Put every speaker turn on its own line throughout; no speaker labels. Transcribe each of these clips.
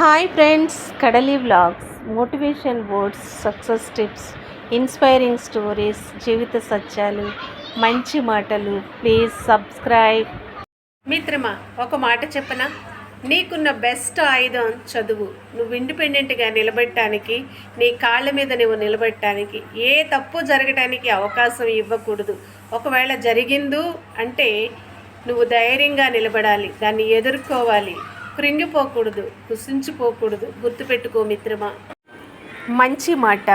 Hi friends Kadali vlogs motivation words success tips inspiring stories జీవిత సత్యాలు మంచి మాటలు. Please subscribe. మిత్రమా ఒక మాట చెప్పనా? నీకున్న బెస్ట్ ఆయుధం చదువు. నువ్వు ఇండిపెండెంట్గా నిలబెట్టడానికి నీ కాళ్ళ మీద నువ్వు నిలబెట్టడానికి ఏ తప్పు జరగటానికి అవకాశం ఇవ్వకూడదు. ఒకవేళ జరిగిందు అంటే నువ్వు ధైర్యంగా నిలబడాలి దాన్ని ఎదుర్కోవాలి. కృంగిపోకూడదు కుసించిపోకూడదు గుర్తుపెట్టుకో మిత్రమా. మంచి మాట.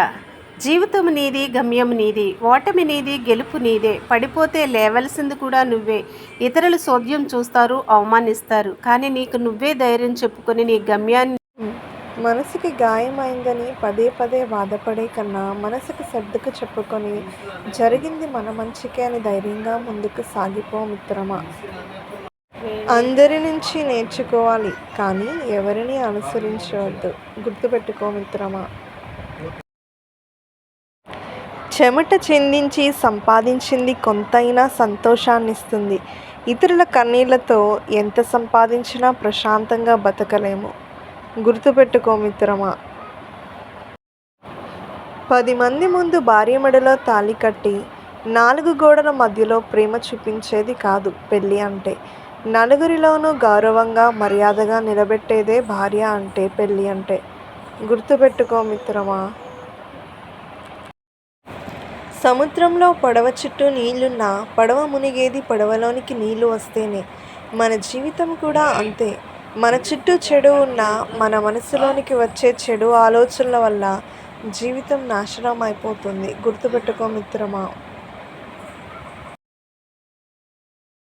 జీవితం నీది గమ్యం నీది. ఓటమి నీది గెలుపు నీదే. పడిపోతే లేవలసింది కూడా నువ్వే. ఇతరులు సోద్యం చూస్తారు అవమానిస్తారు. కానీ నీకు నువ్వే ధైర్యం చెప్పుకొని నీ గమ్యాన్ని
మనసుకి గాయమైందని పదే పదే బాధపడే కన్నా మనసుకు సర్దుకు చెప్పుకొని జరిగింది మన మంచికే అని ధైర్యంగా ముందుకు సాగిపో మిత్రమా. అందరి నుంచి నేర్చుకోవాలి కానీ ఎవరిని అనుసరించవద్దు. గుర్తుపెట్టుకో మిత్రమా. చెమట చెందించి సంపాదించింది కొంతైనా సంతోషాన్నిస్తుంది. ఇతరుల కన్నీళ్ళతో ఎంత సంపాదించినా ప్రశాంతంగా బతకలేము. గుర్తుపెట్టుకో మిత్రమా. పది మంది ముందు భార్య మెడలో తాళి కట్టి నాలుగు గోడల మధ్యలో ప్రేమ చూపించేది కాదు పెళ్ళి అంటే. నలుగురిలోనూ గౌరవంగా మర్యాదగా నిలబెట్టేదే భార్య అంటే పెళ్ళి అంటే. గుర్తుపెట్టుకో మిత్రమా. సముద్రంలో పడవ చుట్టూ నీళ్ళున్నా పడవ మునిగేది పడవలోనికి నీళ్ళు వస్తేనే. మన జీవితం కూడా అంతే. మన చుట్టూ చెడు ఉన్నా మన మనసులోనికి వచ్చే చెడు ఆలోచనల వల్ల జీవితం నాశనం అయిపోతుంది గుర్తుపెట్టుకో మిత్రమా.